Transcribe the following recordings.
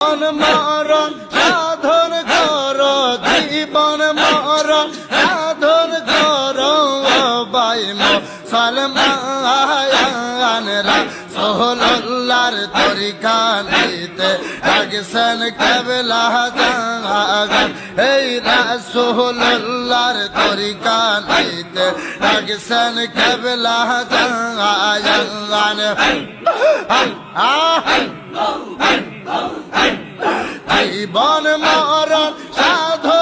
জীবন মরণ, সাধন কর, জীবন মরণ, সাধন কর বাই মুসলমানরা সোহলার তরিকা নিতে লাগছেন কেবলা জাগান। এই রাসোহলার তরিকা নাইতে লাগছেন কেবলা আহ জীবন মরণ সাধন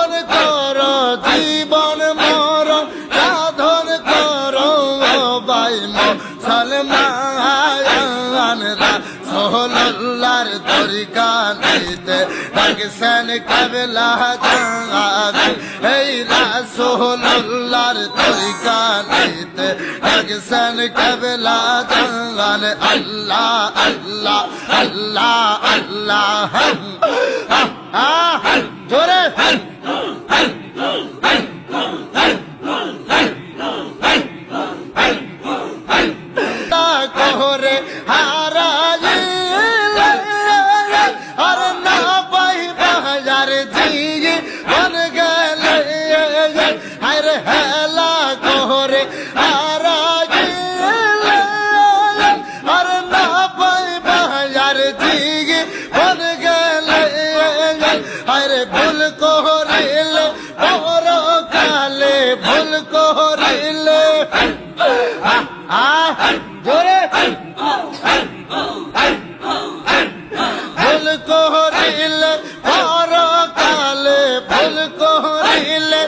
সোহলার তরিকা নিতে লাগছেন কেবলা জাগান এই রাসোহলার তরিকা নিতে লাগছেন কেবলা জাগান আল্লাহ আল্লাহ আল্লাহ আল্লাহ জোরে। হারাইলে জিয়ে বন গেলে হর ভুল কোহরিলে পর কালে ভুল কোহরিলে আহ জোরে। ভুল করিলে পর কালে ভুল করিলে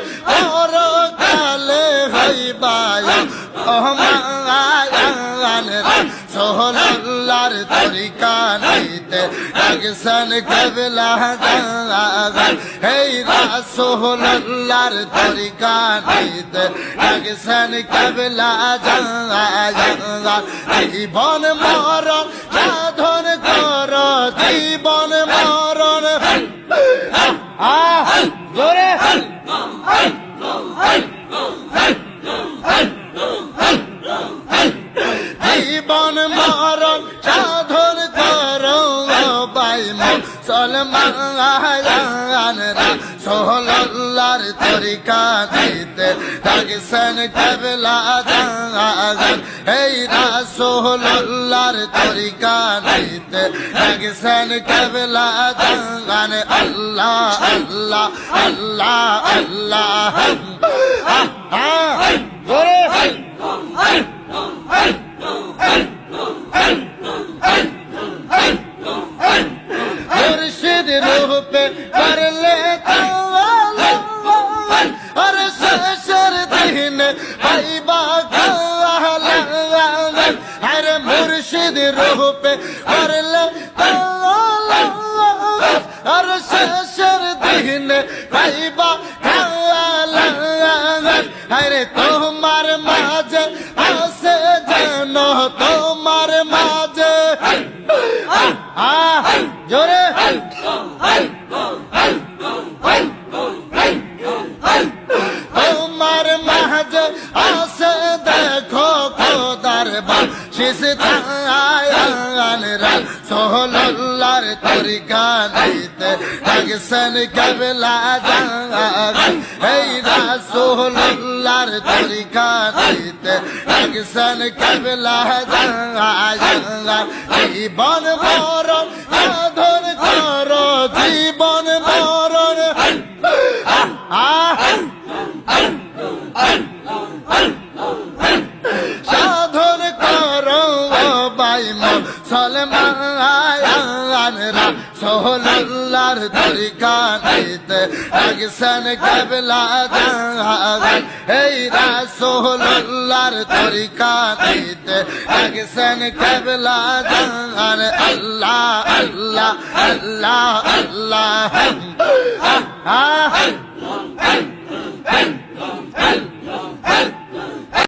হইবায় সোহলার তরিকা নিতে লাগছেন কেবলা জাগান হেই সোহলার তরিকা নিতে লাগছেন কেবলা জাগান জীবন মরণ, সাধন কর, জীবন মরণ। আহ, জোরে। জীবন মরণ সাধন কর বাই মুসলমানরা সোহলার তরিকা দিতে লাগছেন কেবলা জাগান এই রাসোহলার তরিকা দিতে লাগছেন কেবলা জাগান আল্লাহ আল্লাহ আল্লাহ আল্লাহ মুর্শিদ রূপে করলে আর শেষের দিন পাইবা আর তোমার মাঝে আসে যেন তোমার মাঝে। জোরে। তোমার মাঝে আসে শেষ থায়ানরা সোহলার তরিকা দিতে লাগছেন কেবলা জাগান এই রাসোহলার তরিকা দিতে লাগছেন কেবলা জাগান জীবন মরণ সাধন কর জীবন মরণ বাই মুসলমানরা সোহলার তরিকা নিতে লাগছেন কেবলা জাগান এই রাসোহলার তরিকা নিতে লাগছেন কেবলা জাগান আল্লাহ আল্লাহ আল্লাহ আল্লাহ। আহ